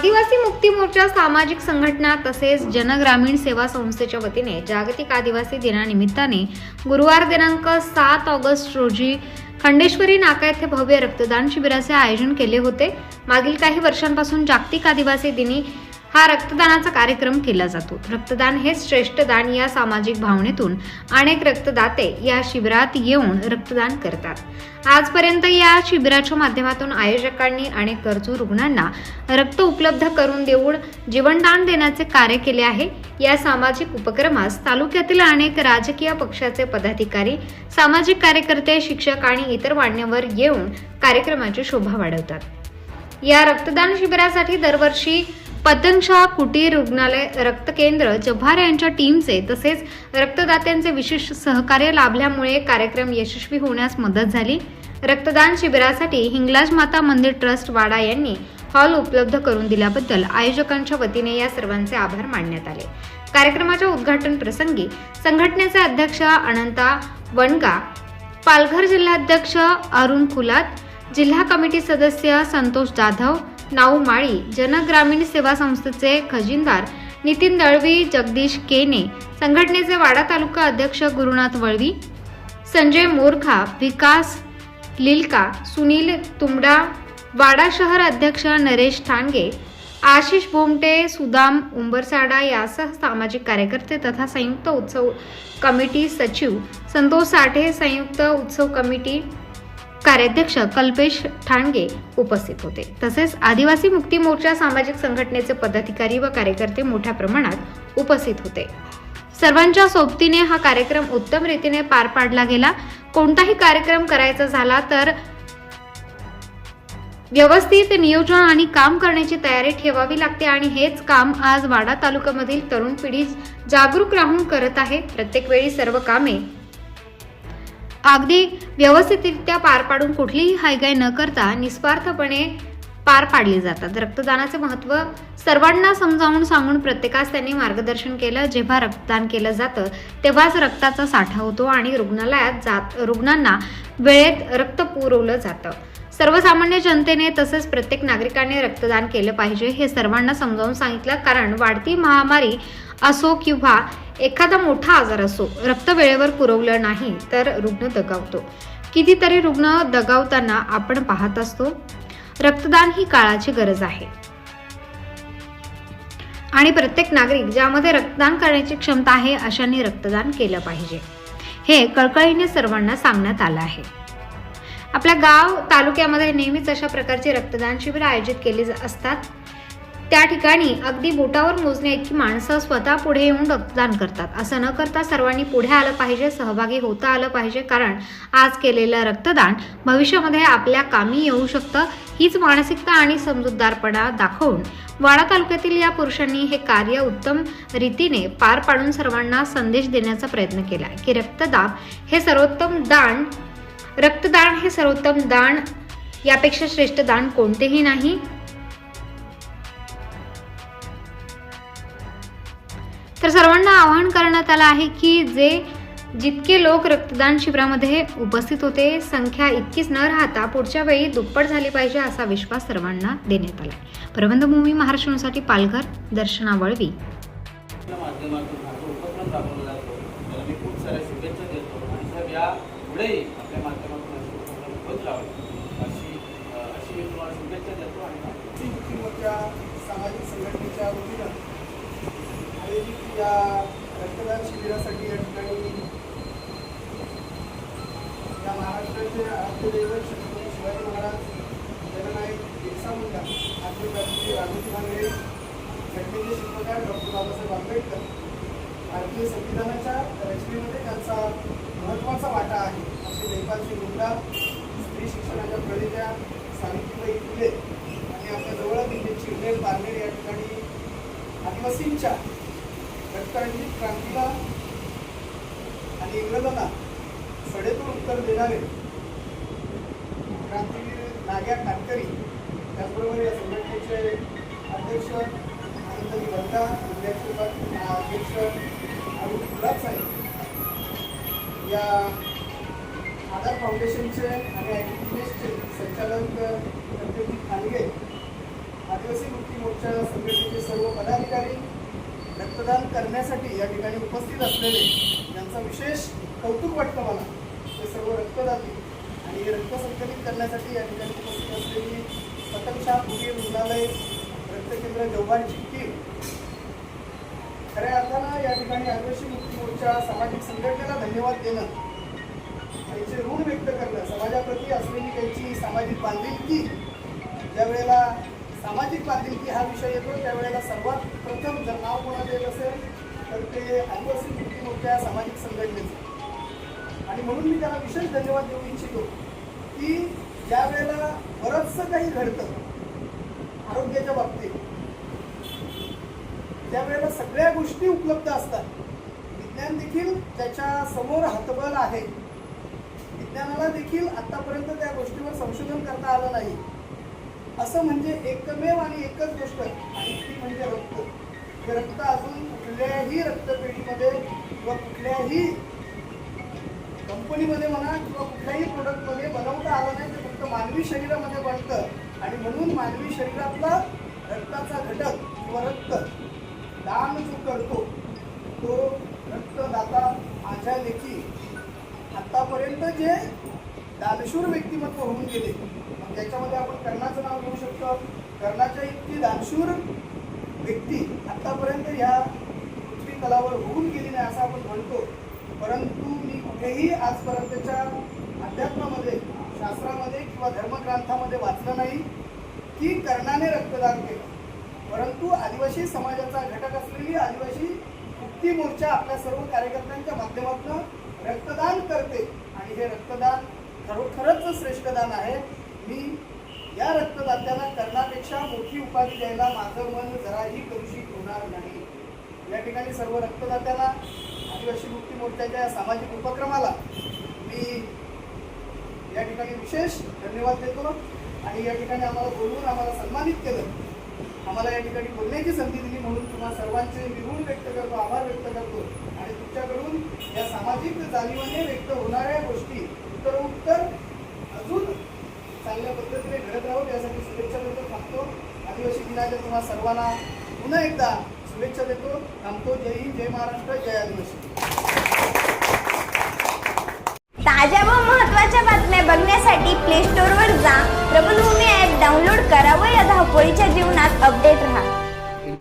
आदिवासी मुक्ती मोर्चा सामाजिक संघटना तसेच जनग्रामीण सेवा संस्थेच्या वतीने जागतिक आदिवासी दिनानिमित्ताने गुरुवार दिनांक सात ऑगस्ट रोजी खंडेश्वरी नाका येथे भव्य रक्तदान शिबिराचे आयोजन केले होते. मागील काही वर्षांपासून जागतिक आदिवासी दिनी हा रक्तदानाचा कार्यक्रम केला जातो. रक्तदान हे श्रेष्ठ दान या सामाजिक भावनेतून अनेक रक्तदाते या शिबिरात येऊन रक्तदान करतात. आजपर्यंत या शिबिराच्या माध्यमातून आयोजकांनी अनेक गरजू रुग्णांना रक्त उपलब्ध करून देऊन जीवनदान देण्याचे कार्य केले आहे. या सामाजिक उपक्रमास तालुक्यातील अनेक राजकीय पक्षाचे पदाधिकारी सामाजिक कार्यकर्ते शिक्षक आणि इतर मान्यवर येऊन कार्यक्रमाची शोभा वाढवतात. या रक्तदान शिबिरासाठी दरवर्षी पतंगशाह कुटीर रुग्णालय रक्त केंद्र जव्हार यांच्या टीमचे तसेच रक्तदात्यांचे विशेष सहकार्य लाभल्यामुळे कार्यक्रम यशस्वी होण्यास मदत झाली. रक्तदान शिबिरासाठी हिंगलाज माता मंदिर ट्रस्ट वाडा यांनी हॉल उपलब्ध करून दिल्याबद्दल आयोजकांच्या वतीने या सर्वांचे आभार मानण्यात आले. कार्यक्रमाच्या उद्घाटन प्रसंगी संघटनेचे अध्यक्ष अनंता वनगा पालघर जिल्हाध्यक्ष अरुण कुलात जिल्हा कमिटी सदस्य संतोष जाधव नाऊ माळी जनग्रामीण सेवा संस्थेचे खजिनदार नितीन दळवी जगदीश केने संघटनेचे वाडा तालुका अध्यक्ष गुरुनाथ वळवी संजय मोरखा विकास लिलका सुनील तुंबडा वाडा शहर अध्यक्ष नरेश ठाणगे आशिष भोमटे सुदाम उंबरसाडा यासह सामाजिक कार्यकर्ते तथा संयुक्त उत्सव कमिटी सचिव संतोष साठे संयुक्त उत्सव कमिटी कार्याध्यक्ष कल्पेश ठाणगे उपस्थित होते. तसेच आदिवासी मुक्ती मोर्चा सामाजिक संघटनेचे पदाधिकारी व कार्यकर्ते मोठ्या प्रमाणात उपस्थित होते. सर्वांच्या सोबतीने हा कार्यक्रम उत्तम रीतीने पार पाडला गेला. कोणताही कार्यक्रम करायचा झाला तर व्यवस्थित नियोजन आणि काम करण्याची तयारी ठेवावी लागते आणि हेच काम आज वाडा तालुक्यामधील तरुण पिढी जागरूक राहून करत आहे. प्रत्येक वेळी सर्व कामे अगदी व्यवस्थितरित्या पार पाडून कुठलीही हायगाय न करता निस्वार्थपणे पार पाडली जातात. रक्तदानाचे महत्त्व सर्वांना समजावून सांगून प्रत्येकास त्यांनी मार्गदर्शन केलं जेव्हा रक्तदान केलं जातं तेव्हाच रक्ताचा साठा होतो आणि रुग्णालयात जात रुग्णांना वेळेत रक्त पुरवलं जातं. सर्वसामान्य जनतेने तसेच प्रत्येक नागरिकाने रक्तदान केलं पाहिजे हे सर्वांना समजावून सांगितलं. कारण वाढती महामारी असो किंवा एखादा मोठा आजार असो रक्त वेळेवर पुरवलं नाही तर रुग्ण दगावतो. कितीतरी रुग्ण दगावताना आपण पाहत असतो रक्तदान ही काळाची गरज आहे. आणि प्रत्येक नागरिक ज्यामध्ये रक्तदान करण्याची क्षमता आहे अशांनी रक्तदान केलं पाहिजे. हे कळकळीने सर्वांना सांगण्यात आलं आहे. आपल्या गाव तालुक्यामध्ये नेहमीच अशा प्रकारचे रक्तदान शिबिर आयोजित केले असतात. त्या ठिकाणी अगदी बोटावर मोजण्या इतकी माणसं स्वतः पुढे येऊन रक्तदान करतात. असं न करता सर्वांनी पुढे आलं पाहिजे सहभागी होता आलं पाहिजे कारण आज केलेलं रक्तदान भविष्यामध्ये आपल्या कामी येऊ शकतं हीच मानसिकता आणि समजूतदारपणा दाखवून वाडा तालुक्यातील या पुरुषांनी हे कार्य उत्तम रीतीने पार पाडून सर्वांना संदेश देण्याचा प्रयत्न केला. की रक्तदान हे सर्वोत्तम दान रक्तदान हे सर्वोत्तम दान यापेक्षा श्रेष्ठ दान कोणतेही नाही. तर सर्वांना आवाहन करण्यात आलं आहे की जे जितके लोक रक्तदान शिबिरामध्ये उपस्थित होते संख्या इतकीच न राहता पुढच्या वेळी दुप्पट झाली पाहिजे असा विश्वास सर्वांना देण्यात आला प्रबंधभूमी महाराष्ट्रासाठी पालघर दर्शना वळवी शुभेच्छा देतो आणि सामाजिक संघटनेच्या वतीनं आयोजित या रक्तदान शिबिरासाठी या ठिकाणी या महाराष्ट्राचे आद्यदैवत छत्रपती शिवाजी महाराज जननायक बिरसा मुंडा आद्यक्रांती राघोजी भांगरे घटनेचे शिल्पकार डॉक्टर बाबासाहेब आंबेडकर. भारतीय संविधानाच्या रचनेमध्ये त्यांचा महत्त्वाचा वाटा आहे. असे नेपाळचे मुंडा स्त्री शिक्षणाच्या प्रणेत्या सावित्रीबाई फुले आणि आपल्या जवळच इथे चिरनेर पारनेर या ठिकाणी आदिवासींच्या रक्तरंजित क्रांतीला आणि इंग्रजांना सडेतून उत्तर देणारे क्रांतीवीर नाग्या काटकरी त्याचबरोबर या संघटनेचे अध्यक्ष आनंदजी बंदा अध्यक्ष अरुण गुलाब साहेब या आधार फाउंडेशनचे आणि ॲक्टिव्हिस्टचे संचालक प्रत्येक खानगे आदिवासी मुक्ती मोर्चा संघटनेचे सर्व पदाधिकारी रक्तदान करण्यासाठी या ठिकाणी उपस्थित असलेले यांचा विशेष कौतुक वाटतं मला ते सर्व रक्तदाते आणि हे रक्त संकलित करण्यासाठी या ठिकाणी उपस्थित असलेली पतंगशाह पुणे रुग्णालय रक्तकेंद्र जव्हारची टीम खऱ्या अर्थानं या ठिकाणी आदिवासी मुक्ती मोर्चा सामाजिक संघटनेला धन्यवाद देणं त्यांचे ऋण व्यक्त करणं समाजाप्रती असलेली त्यांची सामाजिक बांधिलकी ज्या वेळेला सामाजिक बांधिलकी हा विषय येतो. त्यावेळेला सर्वात प्रथम जर नाव कोणाचं येत असेल तर ते आदिवासी मुक्ती मोर्चा सामाजिक संघटनेचं. आणि म्हणून मी त्याला विशेष धन्यवाद देऊ इच्छितो की ज्या वेळेला बरंचसं काही घडतं आरोग्याच्या बाबतीत त्यावेळेला सगळ्या गोष्टी उपलब्ध असतात. विज्ञान देखील त्याच्यासमोर हातबल आहे. विज्ञानाला देखील आतापर्यंत त्या गोष्टीवर संशोधन करता आलं नाही. असं म्हणजे एकमेव आणि एकच गोष्ट आणि ती म्हणजे रक्त. हे रक्त अजून कुठल्याही रक्तपेढीमध्ये किंवा कुठल्याही कंपनीमध्ये म्हणा किंवा कुठल्याही प्रोडक्टमध्ये बनवता आलं नाही ते फक्त मानवी शरीरामध्ये बनतं. आणि म्हणून मानवी शरीरातला रक्ताचा घटक किंवा रक्त दान जो करतो तो रक्तदाता माझ्या लेखी आतापर्यंत जे दानशूर व्यक्तिमत्व होऊन गेले ज्याच्यामध्ये आपण कर्णाचं नाव घेऊ शकतो. कर्णाच्या इतकी दानशूर व्यक्ती आतापर्यंत ह्या पृथ्वी तलावर होऊन गेली नाही असं आपण म्हणतो. परंतु मी कुठेही आजपर्यंतच्या अध्यात्मामध्ये शास्त्रामध्ये किंवा धर्मग्रंथामध्ये वाचलं नाही. की कर्णाने रक्तदान केलं. परंतु आदिवासी समाजाचा घटक असलेली आदिवासी मुक्ती मोर्चा आपल्या सर्व कार्यकर्त्यांच्या माध्यमातून रक्तदान करते. आणि हे रक्तदान खरोखरच श्रेष्ठ दान आहे. मी या रक्तदात्याला कर्णापेक्षा मोठी उपाधी द्यायला माझं मन जराही करुषित होणार नाही. या ठिकाणी सर्व रक्तदात्याला आदिवासी मुक्ती मोर्चाच्या या सामाजिक उपक्रमाला मी या ठिकाणी विशेष धन्यवाद देतो आणि या ठिकाणी आम्हाला बोलवून आम्हाला सन्मानित केलं. आम्हाला या ठिकाणी बोलण्याची संधी दिली म्हणून तुम्हा सर्वांचे विरून व्यक्त करतो आभार व्यक्त करतो आणि तुमच्याकडून या सामाजिक जाणीवाने व्यक्त होणाऱ्या गोष्टी उत्तरोत्तर अजून चांगल्या पद्धतीने घडत राहू यासाठी शुभेच्छा देतो थांबतो. आदिवासी दिनाच्या तुम्हाला सर्वांना पुन्हा एकदा शुभेच्छा देतो. थांबतो. जय हिंद जय महाराष्ट्र जय आदिवासी. ताज्या व महत्त्वाच्या बातम्या बघण्यासाठी प्ले स्टोअरवर जा. प्रबलभूमी ॲप डाउनलोड करा व या धावपळीच्या जीवनात अपडेट राहा.